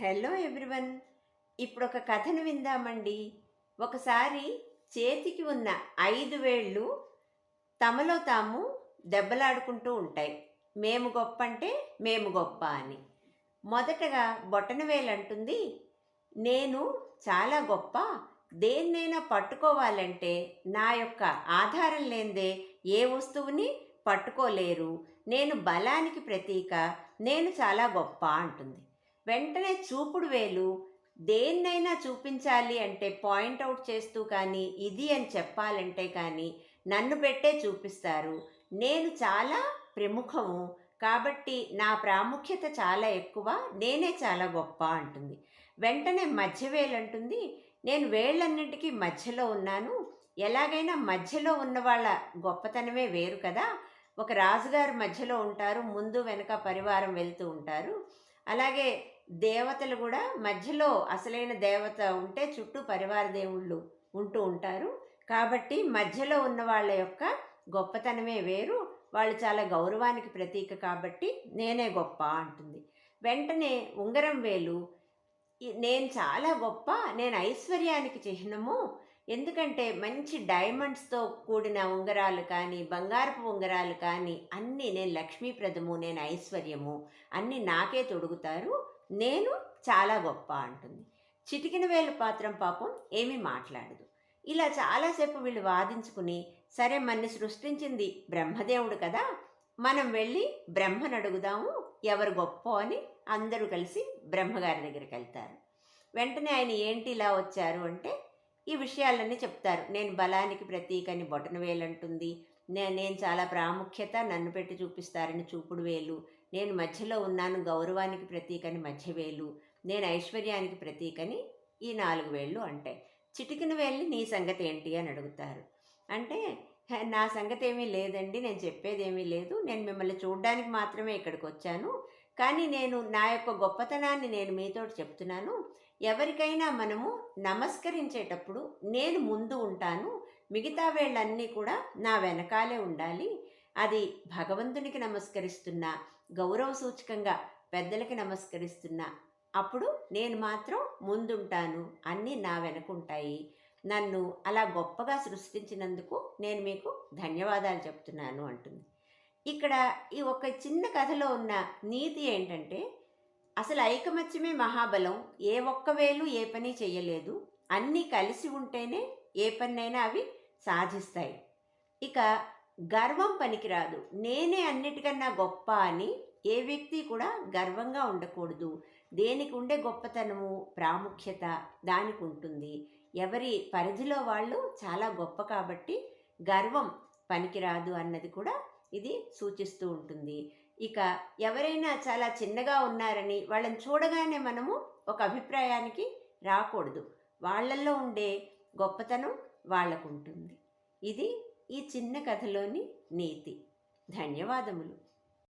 Hello everyone. ఇప్పుడు ఒక కథను విందామండి. ఒకసారి చేతికి ఉన్న ఐదు వేళ్ళు తమలో తాము దెబ్బలాడుకుంటూ ఉంటాయి. మేము గొప్ప అంటే మేము గొప్ప అని. మొదటగా బొటనవేలు అంటుంది నేను చాలా గొప్ప దేన్నైనా పట్టుకోవాలంటే నా యొక్క ఆధారం లేనిదే ఏ వస్తువుని పట్టుకోలేరు నేను బలానికి ప్రతీక నేను చాలా గొప్ప అంటుంది. వెంటనే చూపుడు వేలు. దేన్నైనా చూపించాలి అంటే పాయింట్ అవుట్ చేస్తూ కానీ ఇది అని చెప్పాలంటే కానీ నన్ను పెట్టే చూపిస్తారు. నేను చాలా ప్రముఖము కాబట్టి నా ప్రాముఖ్యత చాలా ఎక్కువ నేనే చాలా గొప్ప అంటుంది. వెంటనే మధ్య వేలు అంటుంది నేను వేళ్ళన్నింటికీ మధ్యలో ఉన్నాను. ఎలాగైనా మధ్యలో ఉన్న వాళ్ళ గొప్పతనమే వేరు కదా. ఒక రాజుగారు మధ్యలో ఉంటారు ముందు వెనక పరివారం వెళ్తూ ఉంటారు. అలాగే దేవతలు కూడా మధ్యలో అసలైన దేవత ఉంటే చుట్టూ పరివార దేవుళ్ళు ఉంటూ ఉంటారు. కాబట్టి మధ్యలో ఉన్న వాళ్ళ యొక్క గొప్పతనమే వేరు. వాళ్ళు చాలా గౌరవానికి ప్రతీక కాబట్టి నేనే గొప్ప అంటుంది. వెంటనే ఉంగరం వేలు నేను చాలా గొప్ప నేను ఐశ్వర్యానికి చిహ్నము ఎందుకంటే మంచి డైమండ్స్తో కూడిన ఉంగరాలు కానీ బంగారపు ఉంగరాలు కానీ అన్నీ నేను లక్ష్మీప్రదము నేను ఐశ్వర్యము అన్నీ నాకే తొడుగుతారు. నేను చాలా గొప్ప అంటుంది. చిటికిన వేలు పాత్రం పాపం ఏమీ మాట్లాడదు. ఇలా చాలాసేపు వీళ్ళు వాదించుకుని సరే మన్ని సృష్టించింది బ్రహ్మదేవుడు కదా మనం వెళ్ళి బ్రహ్మను అడుగుదాము ఎవరు గొప్ప అని అందరూ కలిసి బ్రహ్మగారి దగ్గరికి వెళ్తారు. వెంటనే ఆయన ఏంటి ఇలా వచ్చారు అంటే ఈ విషయాలన్నీ చెప్తారు. నేను బలానికి ప్రతీక అని బొటన వేలు అంటుంది నే- నేను చాలా ప్రాముఖ్యత నన్ను పెట్టి చూపిస్తారని చూపుడు వేలు. నేను మధ్యలో ఉన్నాను గౌరవానికి ప్రతీకని మధ్య వేలు. నేను ఐశ్వర్యానికి ప్రతీకని ఈ నాలుగు వేళ్ళు అంటాయి చిటికిన వేళ్ళు నీ సంగతి ఏంటి అని అడుగుతారు. అంటే నా సంగతి ఏమీ లేదండి. నేను చెప్పేది ఏమీ లేదు. నేను మిమ్మల్ని చూడడానికి మాత్రమే ఇక్కడికి వచ్చాను కానీ నేను నా యొక్క గొప్పతనాన్ని నేను మీతో చెప్తున్నాను. ఎవరికైనా మనము నమస్కరించేటప్పుడు నేను ముందు ఉంటాను. మిగతా వేళ్ళన్నీ కూడా నా వెనకాలే ఉండాలి. అది భగవంతునికి నమస్కరిస్తున్నా గౌరవ సూచకంగా పెద్దలకి నమస్కరిస్తున్నా అప్పుడు నేను మాత్రం ముందుంటాను. అన్నీ నా వెనకుంటాయి. నన్ను అలా గొప్పగా సృష్టించినందుకు నేను మీకు ధన్యవాదాలు చెప్తున్నాను అంటుంది. ఇక్కడ ఈ ఒక చిన్న కథలో ఉన్న నీతి ఏంటంటే అసలు ఐకమత్యమే మహాబలం ఏ ఒక్క వేలు ఏ పని చేయలేదు అన్నీ కలిసి ఉంటేనే ఏ పన్నైనా అవి సాధిస్తాయి. ఇక గర్వం పనికిరాదు. నేనే అన్నిటికన్నా గొప్ప అని ఏ వ్యక్తి కూడా గర్వంగా ఉండకూడదు. దేనికి ఉండే గొప్పతనము ప్రాముఖ్యత దానికి ఉంటుంది. ఎవరి పరిధిలో వాళ్ళు చాలా గొప్ప కాబట్టి గర్వం పనికిరాదు అన్నది కూడా ఇది సూచిస్తూ ఉంటుంది. ఇక ఎవరైనా చాలా చిన్నగా ఉన్నారని వాళ్ళని చూడగానే మనము ఒక అభిప్రాయానికి రాకూడదు. వాళ్ళల్లో ఉండే గొప్పతనం వాళ్ళకు ఉంటుంది ఇది ఈ చిన్న కథలోని నీతి. ధన్యవాదములు.